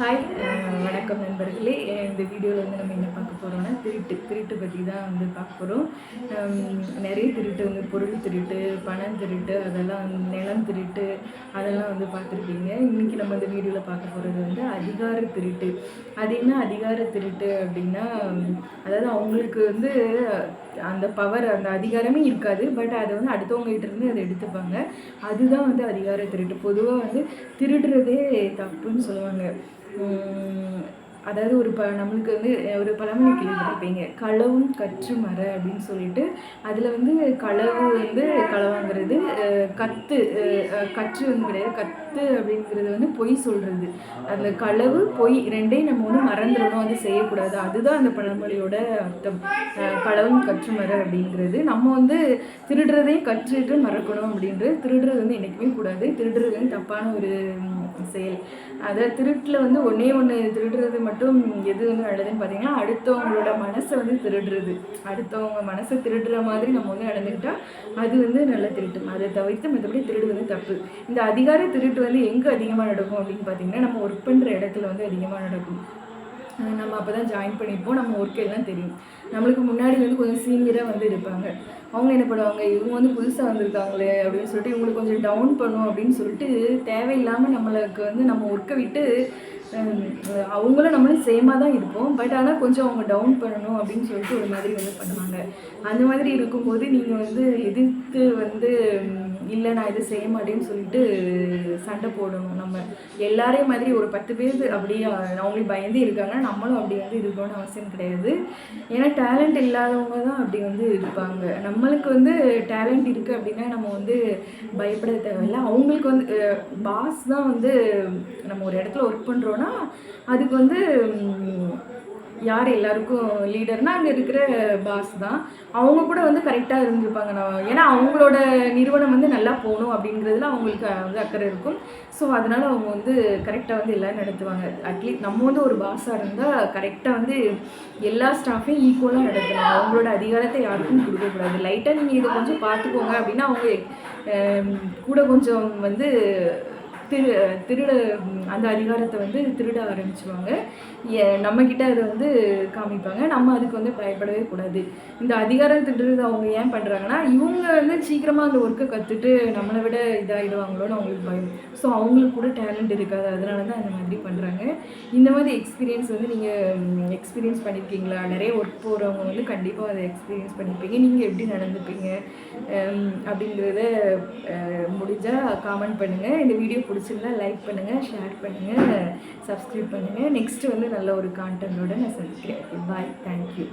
Hi uh, வணக்கம் நண்பர்களே. இந்த வீடியோவில் வந்து நம்ம என்ன பார்க்க போகிறோம்னா திருட்டு. திருட்டு பற்றி தான் வந்து பார்க்க போகிறோம் நிறைய திருட்டு வந்து பொருள் திருட்டு பணம் திருட்டு அதெல்லாம் நிலம் திருட்டு அதெல்லாம் வந்து பார்த்துருப்பீங்க. இன்றைக்கி நம்ம இந்த வீடியோவில் பார்க்க போகிறது வந்து அதிகார திருட்டு. அது என்ன அதிகார திருட்டு அப்படின்னா அதாவது அவங்களுக்கு வந்து அந்த பவர் அந்த அதிகாரமே இருக்காது. பட் அதை வந்து அடுத்தவங்ககிட்ட இருந்து அதை எடுத்துப்பாங்க. அதுதான் வந்து அதிகார திருட்டு. பொதுவாக வந்து திருடுறதே தப்புன்னு சொல்லுவாங்க. 嗯 அதாவது ஒரு ப நம்மளுக்கு வந்து ஒரு பழமொழி கேள்விப்பட்டிருப்பீங்க களவும் கற்று மர அப்படின்னு சொல்லிட்டு அதில் வந்து களவு வந்து களவாங்கிறது கத்து கற்று வந்து கிடையாது. கத்து அப்படிங்கிறது வந்து பொய் சொல்கிறது அந்த களவு பொய் ரெண்டையும் நம்ம வந்து மறந்துடணும். அது செய்யக்கூடாது. அதுதான் அந்த பழமொழியோட அர்த்தம். களவும் கற்று மர அப்படிங்கிறது. நம்ம வந்து திருடுறதையும் கற்றுட்டு மறக்கணும் அப்படின்றது திருடுறது வந்து என்றைக்குமே கூடாது. திருடுறது வந்து தப்பான ஒரு செயல். அதை திருட்டில் வந்து ஒன்றே ஒன்று திருடுறது மட்டும் எது வந்து நல்லதுன்னு பார்த்தீங்கன்னா அடுத்தவங்களோட மனசை வந்து திருடுறது. அடுத்தவங்க மனசை திருடுற மாதிரி நம்ம வந்து நடந்துக்கிட்டால் அது வந்து நல்ல திருட்டும் அதை தவிர்த்து மற்றபடி திருடு வந்து தப்பு. இந்த அதிகார திருட்டு வந்து எங்கே அதிகமாக நடக்கும் அப்படின்னு பார்த்தீங்கன்னா நம்ம ஒர்க் பண்ணுற இடத்துல வந்து அதிகமாக நடக்கும். நம்ம அப்போ தான் ஜாயின் பண்ணியிருப்போம் நம்ம ஒர்க் எல்லாம் தெரியும். நம்மளுக்கு முன்னாடி வந்து கொஞ்சம் சீனியராக வந்து இருப்பாங்க. அவங்க என்ன பண்ணுவாங்க இவங்க வந்து புதுசாக வந்திருக்காங்களே அப்படின்னு சொல்லிட்டு இவங்களுக்கு கொஞ்சம் டவுன் பண்ணும் அப்படின்னு சொல்லிட்டு தேவையில்லாமல் நம்மளுக்கு வந்து நம்ம ஒர்க்கை விட்டு அவங்களும் நம்மளும் சேமாக தான் இருப்போம். பட் ஆனால் கொஞ்சம் அவங்க டவுன் பண்ணணும் அப்படின்னு சொல்லிட்டு ஒரு மாதிரி வந்து பண்ணுவாங்க. அந்த மாதிரி இருக்கும்போது நீங்கள் வந்து எதிர்த்து வந்து இல்லை நான் இது செய்ய மாட்டேன்னு சொல்லிட்டு சண்டை போடணும். நம்ம எல்லாரையும் மாதிரி ஒரு பத்து பேர் அப்படியே அவங்களுக்கு பயந்து இருக்காங்க. நம்மளும் அப்படி வந்து இருக்கணும்னு அவசியம் கிடையாது. ஏன்னா டேலண்ட் இல்லாதவங்க தான் அப்படி வந்து இருப்பாங்க. நம்மளுக்கு வந்து டேலண்ட் இருக்குது அப்படின்னா நம்ம வந்து பயப்பட தேவையில்லை. அவங்களுக்கு வந்து பாஸ் தான் வந்து நம்ம ஒரு இடத்துல ஒர்க் பண்ணுறோன்னா அதுக்கு வந்து யார் எல்லாருக்கும் லீடர்னால் அங்கே இருக்கிற பாஸ் தான். அவங்க கூட வந்து கரெக்டாக இருந்திருப்பாங்க. நான் ஏன்னா அவங்களோட நிறுவனம் வந்து நல்லா போகணும் அப்படிங்கிறதுல அவங்களுக்கு வந்து அக்கறை இருக்கும். ஸோ அதனால் அவங்க வந்து கரெக்டாக வந்து எல்லோரும் நடத்துவாங்க. அட்லீஸ்ட் நம்ம வந்து ஒரு பாஸாக இருந்தால் கரெக்டாக வந்து எல்லா ஸ்டாஃபையும் ஈக்குவலாக நடத்தணும் அவங்களோட அதிகாரத்தை யாருக்கும் கொடுக்கக்கூடாது. லைட்டாக நீங்கள் இதை கொஞ்சம் பார்த்துக்கோங்க அப்படின்னா அவங்க கூட கொஞ்சம் வந்து திரு திருட அந்த அதிகாரத்தை வந்து திருட ஆரம்பிச்சுருவாங்க. நம்மக்கிட்ட அதை வந்து காமிப்பாங்க. நம்ம அதுக்கு வந்து பயப்படவே கூடாது. இந்த அதிகாரம் திருடுறது அவங்க ஏன் பண்ணுறாங்கன்னா இவங்க வந்து சீக்கிரமாக அந்த ஒர்க்கை கற்றுட்டு நம்மளை விட இதாகிடுவாங்களோன்னு அவங்களுக்கு பயம். ஸோ அவங்களுக்கு கூட டேலண்ட் இருக்காது. அதனால தான் அந்த மாதிரி பண்ணுறாங்க இந்த மாதிரி எக்ஸ்பீரியன்ஸ் வந்து நீங்கள் எக்ஸ்பீரியன்ஸ் பண்ணியிருக்கீங்களா நிறைய ஒர்க் போகிறவங்க வந்து கண்டிப்பாக அதை எக்ஸ்பீரியன்ஸ் பண்ணியிருப்பீங்க நீங்கள் எப்படி நடந்துப்பீங்க? அப்படிங்கிறத முடிஞ்சால் காமெண்ட் பண்ணுங்கள் இந்த வீடியோ பிடிச்சி பிடிச்சிருந்தா லைக் பண்ணுங்கள் ஷேர் பண்ணுங்கள் சப்ஸ்கிரைப் பண்ணுங்கள் நெக்ஸ்ட்டு வந்து நல்ல ஒரு கான்டென்ட்டோடு நான் சந்திக்கிறேன். Bye thank you